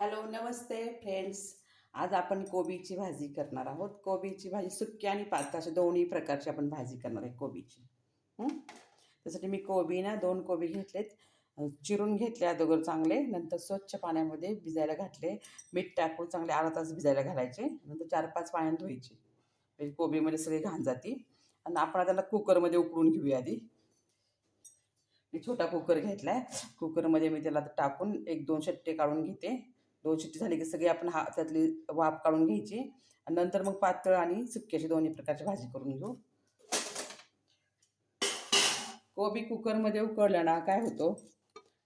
Hello नमस्ते friends. आज आपण कोबीची भाजी करणार आहोत. कोबीची भाजी सुक्की आणि पातळ अशा दोन्ही प्रकारची आपण भाजी करणार आहे कोबीची. त्यासाठी मी कोबी ना दोन कोबी घेतलेत. चिरून घेतले अगोदर चांगले नंतर स्वच्छ पाण्यामध्ये भिजायला घातले. मीठ टाकून चांगले अर्धा तास भिजायला घालायचे. नंतर चार पाच पाण्यात धुवायचे. म्हणजे कोबीमध्ये सगळी घाण जाते. आणि आपण त्याला कुकरमध्ये उकळून घेऊया आधी. मी छोटा कुकर घेतला आहे कुकरमध्ये मी त्याला टाकून एक दोन शट्टे काढून घेते. दोन शिट्टी झाली की सगळी आपण हा त्यातली वाफ काढून घ्यायची. आणि नंतर मग पातळ आणि सुक्की अशी दोन्ही प्रकारची भाजी करून घेऊ. कोबी कुकरमध्ये उकळलं ना काय होतो?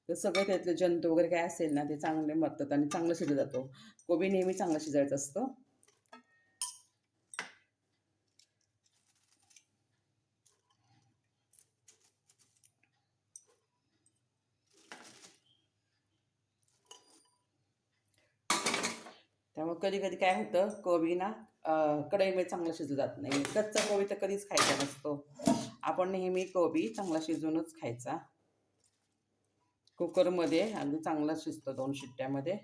तर सगळं त्यातले जंतू वगैरे काय असेल ना ते चांगले मरतात आणि चांगलं शिजलं जातो. कोबी नेहमी चांगलं शिजायचं असतं. त्यामुळे कधी कधी काय होतं कोबी ना कढईमध्ये चांगलं शिजलं जात नाही. कच्चा कोबी तर कधीच खायचा नसतो. आपण नेहमी कोबी चांगला शिजवूनच खायचा. कुकरमध्ये अगदी चांगला शिजतो दोन शिट्ट्यामध्ये.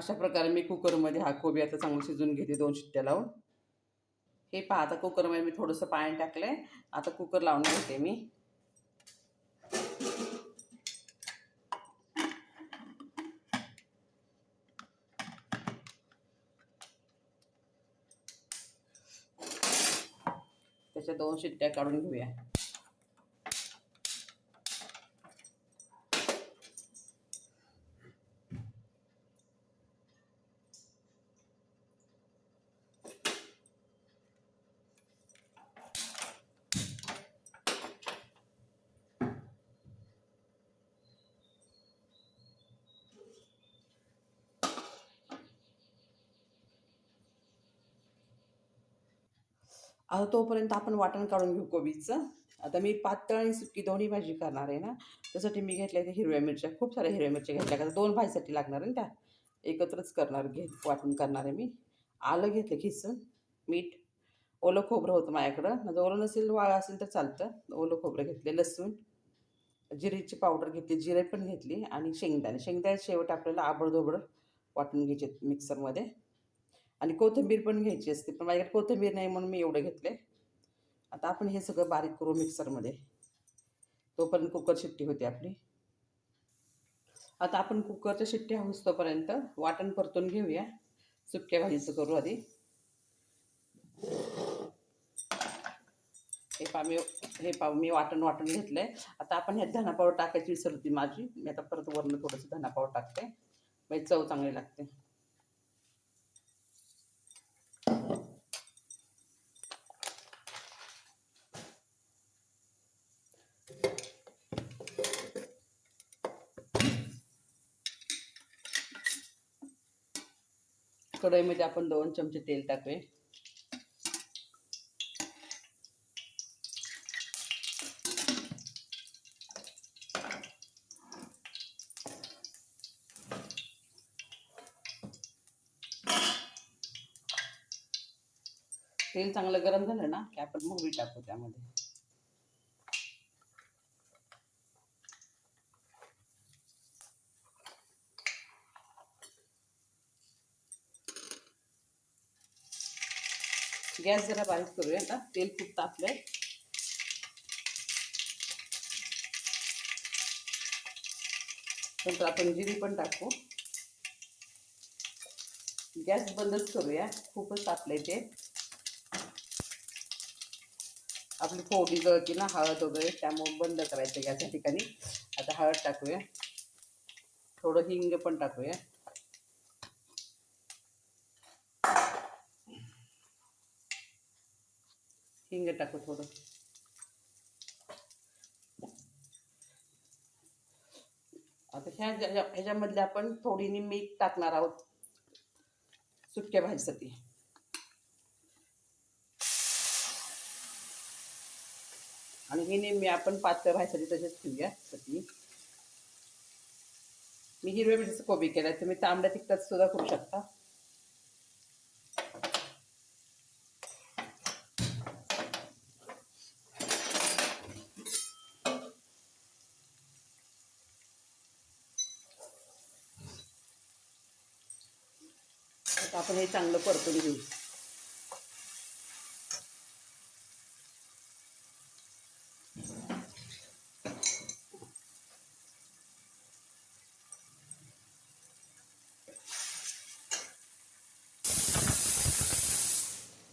अशा प्रकारे मी कुकरमध्ये हा कोबी आता चांगलं शिजवून घेते दोन शिट्ट्या लावून. हे पहा आता कुकरमध्ये मी थोडंसं पाणी टाकलंय. आता कुकर लावून घेते मी. त्याच्या दोन शिट्ट्या काढून घेऊया. आता तोपर्यंत आपण वाटण काढून घेऊ कोबीचं. आता मी पातळ आणि सुकी दोन्ही भाजी करणार आहे ना त्यासाठी मी घेतल्या त्या हिरव्या मिरच्या खूप साऱ्या हिरव्या मिरच्या घेतल्या. का दोन भाजीसाठी लागणार आहे ना त्या. एकत्रच करणार घे वाटून करणार आहे मी. आलं घेतलं खिसून मीठ ओलं खोबरं होतं माझ्याकडं. माझं ओलं नसेल वाळ असेल तर चालतं. ओलं खोबरं घेतले लसूण जिरीची पावडर घेतली जिरे पण घेतली आणि शेंगदाणे. शेंगदाणे शेवट आपल्याला आबडधोबड वाटून घ्यायचे मिक्सरमध्ये आणि कोथिंबीर पण घ्यायची असते पण माझ्याकडे कोथिंबीर नाही म्हणून मी एवढं घेतले आता आपण हे सगळं बारीक करू मिक्सरमध्ये. तोपर्यंत कुकर शिट्टी होती आपली. आता आपण कुकरच्या शिट्टी होतोपर्यंत वाटण परतून घेऊया. सुक्या भाजीचं करू आधी. हे पा मी हे पा मी वाटण वाटण घेतलंय. आता आपण ह्यात धनापावर टाकायची विसरती माझी. मी आता परत वरनं थोडंसं धनापावर टाकते. म्हणजे चव चांगली लागते. कढईमध्ये आपण दोन चमचे तेल टाकूया. तेल चांगलं गरम झालं ना की आपण मोहरी टाकू त्यामध्ये. गॅस जरा बारीक करूया आता. तेल खूप तापलंय. नंतर आपण जिरी पण टाकू. गॅस बंदच करूया. खूपच तापलंय ते. आपली फोडी जळती ना हळद वगैरे त्यामुळे बंद करायचं गॅस या ठिकाणी. आता हळद टाकूया. थोडं हिंग पण टाकूया. हिंग टाकू थोडं. आता ह्या ह्याच्यामधल्या ह्याच्यामधले आपण थोडीनी मीठ टाकणार आहोत. सुक्या भाजीसाठी. आणि हे नेहमी आपण पातळ भाजीसाठी तसेच ठेवूया. चटणी मी हिरव्या मिरचीचं कोबी केलं तुम्ही तांबड्या तिखटात सुद्धा करू शकता. आता आपण हे चांगलं परतून घेऊ.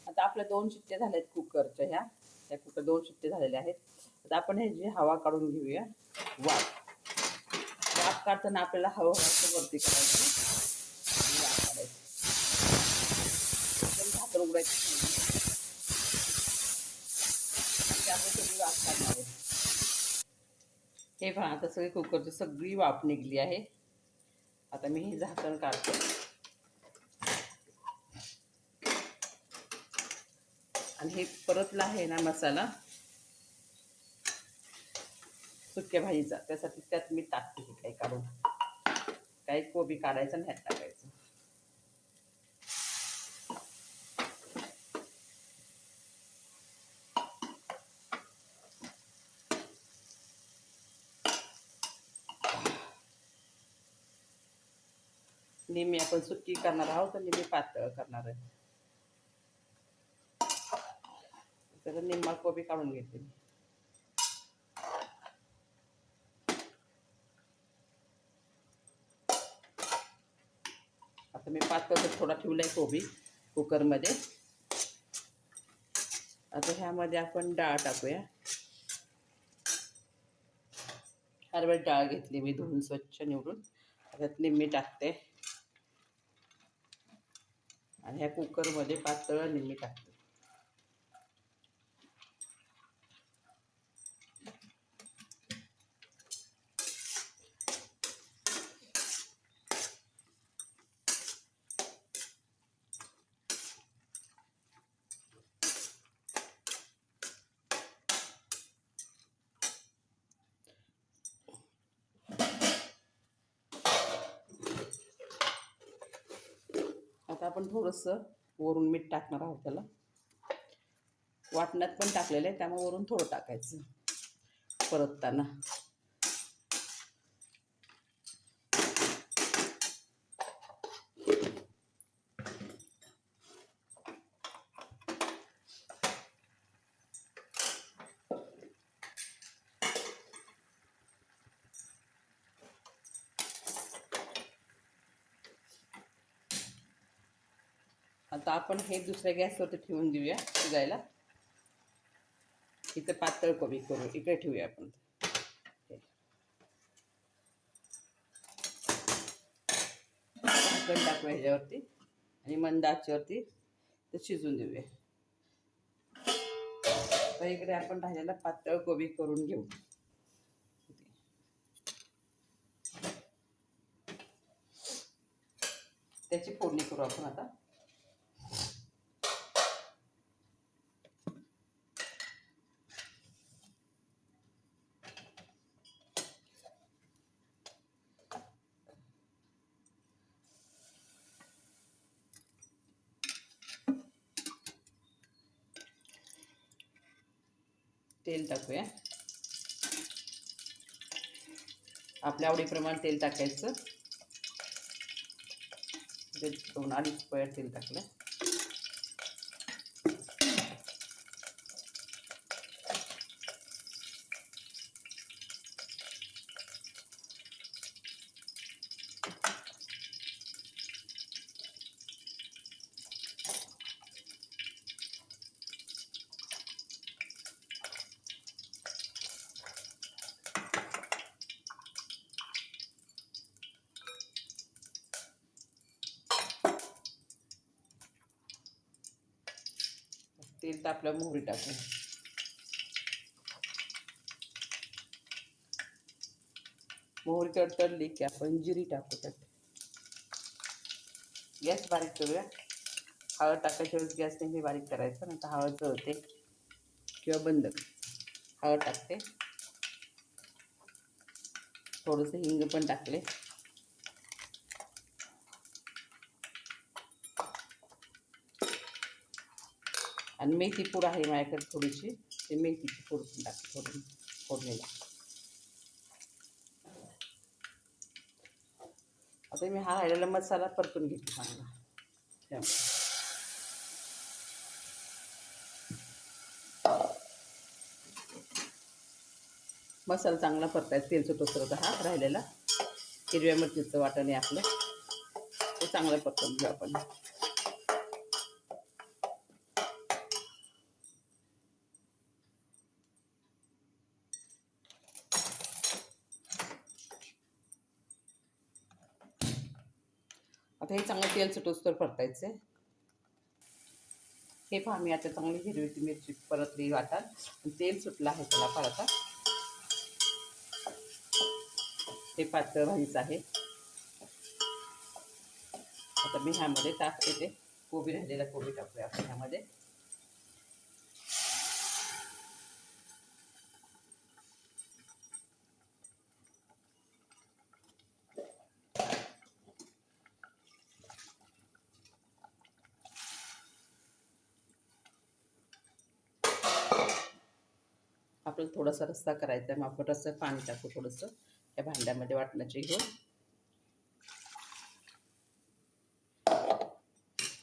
आता आपल्या दोन शिट्ट्या आहेत कुकरच्या ह्या. त्या कुकर दोन शिट्टे झालेल्या आहेत. आता आपण ह्याची हवा काढून घेऊया वाफ. वाफ काढताना आपल्याला हवा वरती करायची आणि वाफ काढायची एकदम उघडायचं त्यामुळे वाफ काढणार हे पहा आता सगळी कुकरची सगळी वाफ निघली आहे. आता मी हे झाकण काढते. आणि हे परतला आहे ना मसाला सुक्या भाजीचा. त्यासाठी त्यात मी टाकते हे काही काढून. काही कोबी काढायचं नाही टाकायचं निम्मी आपण सुकी करणार आहोत तर निम्मी पातळ करणार आहे. तर निम्मा कोबी काढून घेते मी. आता मी पातळ थोडा ठेवलाय कोबी कुकरमध्ये. आता ह्यामध्ये आपण डाळ टाकूया. हरभर डाळ घेतली मी धुवून स्वच्छ निवडून. त्यात निम्मी टाकते. आणि ह्या कुकरमध्ये पातळ निम्मी टाकते आता आपण थोडंसं वरून मीठ टाकणार आहोत त्याला. वाटण्यात पण टाकलेलं आहे त्यामुळे वरून थोडं टाकायचं. परतताना. आता आपण हे दुसऱ्या गॅसवरती ठेवून देऊया शिजायला. इथं पातळ कोबी करू इकडे ठेवूया आपण. हे. टाकूया ह्याच्यावरती आणि मंद आचेवरती ते शिजून देऊया. तर इकडे आपण राहिलेला पातळ कोबी करून घेऊ. त्याची फोडणी करू आपण आता. तेल टाकूया. आपल्या आवडीप्रमाणे तेल टाकायचं. ते दोन अडीच पयर तेल टाकलं. तेल तापलं मोहरी टाकू मोहरी तडतडली की आपण जिरी टाकू त्यात. गॅस बारीक करूया. हळद टाकायच्या वेळेस गॅस नेहमी बारीक करायचा नाही तर हळद जळते किंवा बंद हळद टाकते. थोडंसं हिंग पण टाकले. आणि मेथी पूड आहे माझ्याकडे थोडीशी. ते मेथीची पूड टाक थोडी फोडणीला. आता मी हा राहिलेला मसाला परतून घेते चांगला. त्यामुळे. मसाला चांगला परतायचा. तेल सुटोसर हा राहिलेला. हिरव्या मिरचीचं वाटण आहे आपलं. ते चांगलं परतून घेऊ आपण. आता हे चांगलं तेल सुटोसर परतायचं हे पहा मी आता चांगली हिरवी मिरची परतली वाटाल. तेल सुटलं आहे त्याला परता हे पातळ भाजीचं आहे. आता मी ह्यामध्ये टाकते येते कोबी राहिलेला कोबी टाकूया आपण ह्यामध्ये. आपल्याला थोडासा रस्सा करायचा आहे. मग आपण रस्सा पाणी टाकू थोडंसं. या भांड्यामध्ये वाटण्याचे घेऊन.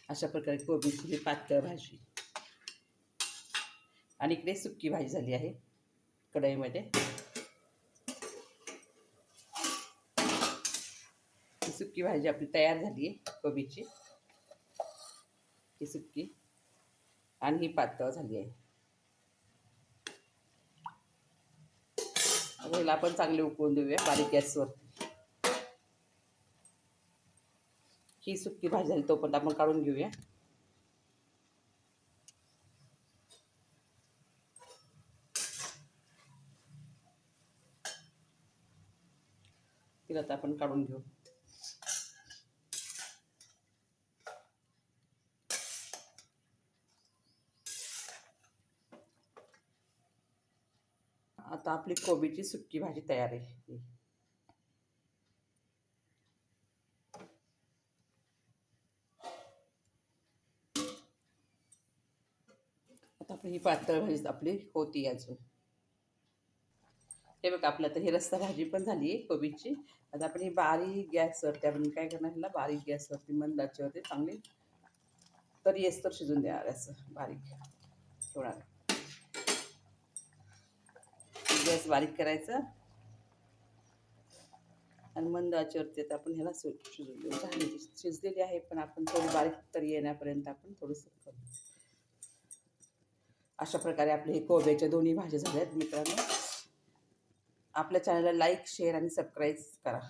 अशा प्रकारे कोबीची ही पातळ भाजी. आणि इकडे सुक्की भाजी झाली आहे कढईमध्ये. ही सुक्की भाजी आपली तयार झाली आहे कोबीची. ही सुक्की आणि ही पातळ झाली आहे. आता हिला आपण चांगले उकळून देऊया बारीक गॅसवर. ही सुकी भाजी झाली तोपर्यंत आपण काढून घेऊया. तिला आता आपण काढून घेऊ. आता आपली कोबीची सुट्टी भाजी तयार आहे. आता आपली ही पातळ भाजी आपली होती अजून. हे बघा आपलं आता ही रस्सा भाजी पण झाली आहे कोबीची. आता आपण ही बारीक गॅसवरती आपण काय करणार ह्याला बारीक गॅसवरती मंदाच्यावरती चांगली तरी येस तर शिजून देणार असं बारीक. ठेवणार. गॅस बारीक करायचा. आणि मंद आचेवरती आता आपण ह्याला सु शिजून देऊ झाली शिजलेली आहे पण आपण थोडी बारीक तरी येण्यापर्यंत आपण थोडंसं करू. अशा प्रकारे आपले हे कोब्याच्या दोन्ही भाज्या झाल्यात मित्रांनो. आपल्या चॅनलला लाईक शेअर आणि सबस्क्राईब करा.